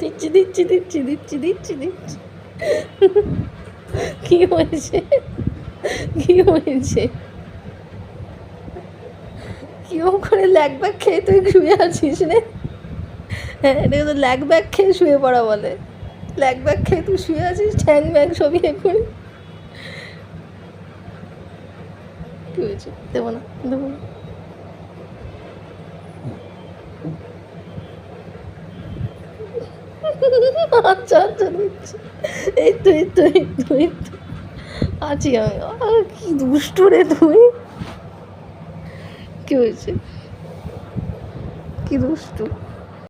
দিচ্ছি দিচ্ছি দিচ্ছি দিচ্ছি দিচ্ছি দিচ্ছি। কি হয়েছে? কি হয়েছে? কিরম করে ল্যাগ ব্যাগ খেয়ে তুই শুয়ে আছিস রে? হ্যাঁ এটাকে তো ল্যাগ ব্যাগ খেয়ে শুয়ে পড়া বলে। ল্যাগ ব্যাগ খেয়ে তুই শুয়ে আছিস, ঠ্যাং ব্যাগ সবই এ করে। কি হয়েছে? দেবো না দেবো না। আচ্ছা আচ্ছা দিচ্ছি এই তো এই তো এই তো এই তো। আছি আমি। কি দুষ্টু রে তুই। কি হয়েছে? কি দুষ্টু?